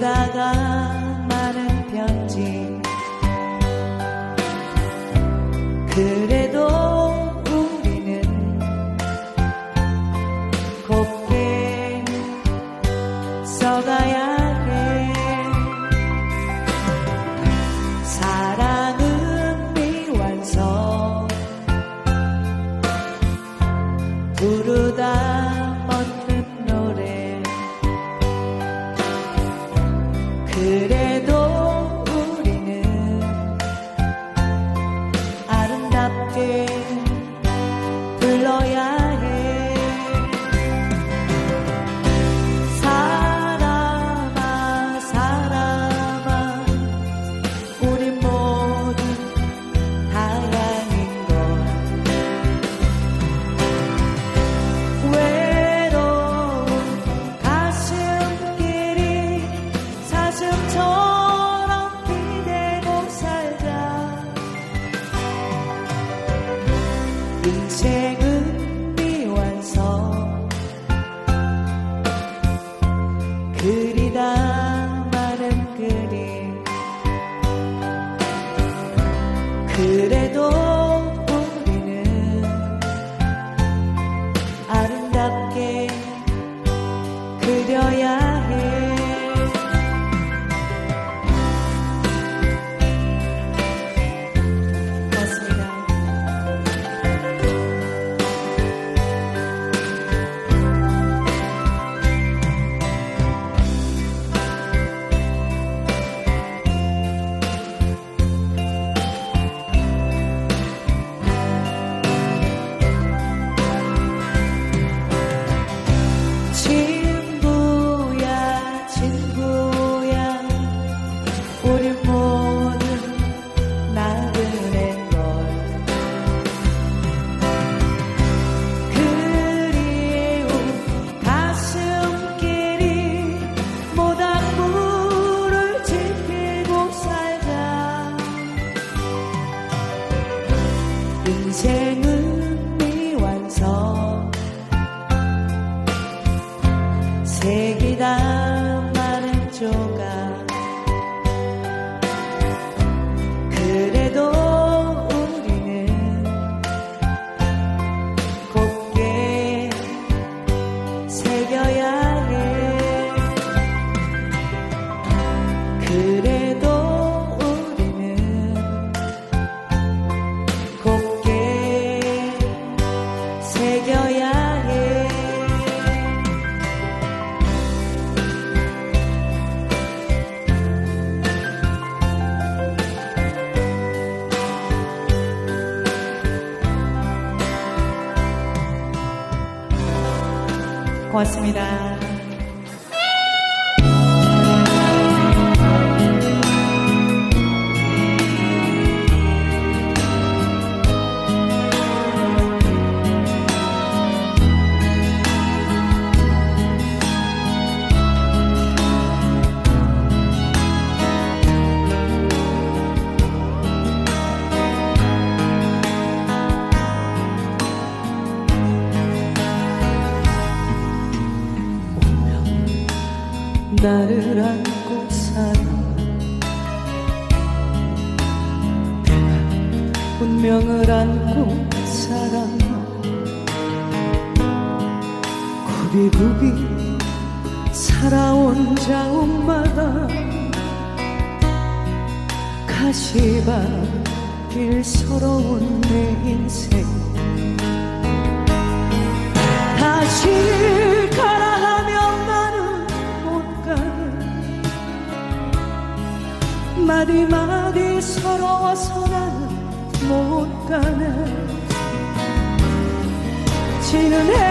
daga đặt về 太多。seguirá. 고맙습니다. 나를 안고 살아. 운명을 안고 살아. 구비구비 살아온 자음마다 가시밭길 서러운 내 인생. 다시는 마디마디 서러워서 나는 못 가네. 지는 해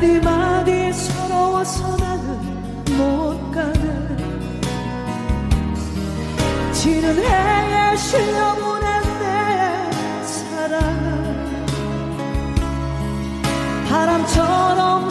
마디마디 서러워서 나는 못 가는. 지는 해에 실려보낸 내 사랑. 바람처럼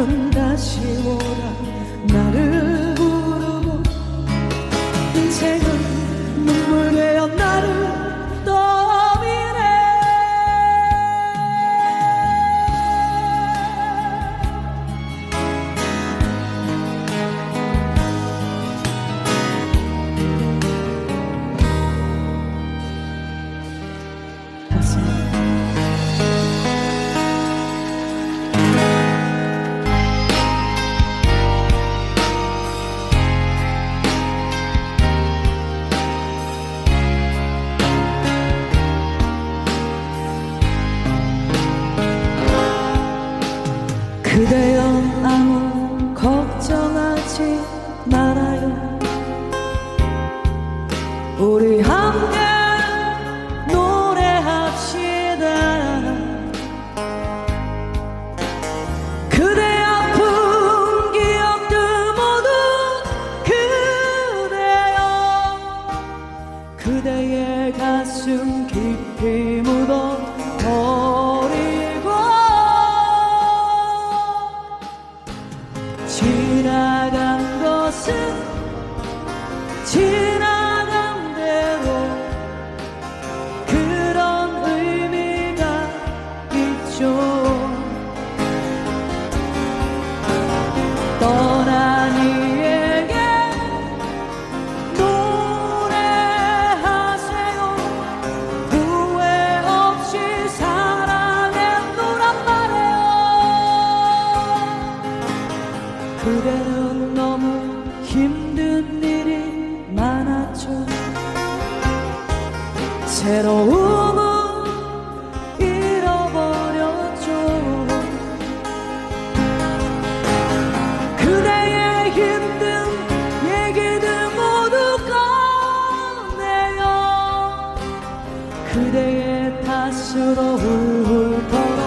가끔 다시 오라. 그래도 너무 힘든 일이 많았죠. 새로움은 잃어버렸죠. 그대의 힘든 얘기들 모두 꺼내요. 그대의 다스러울 터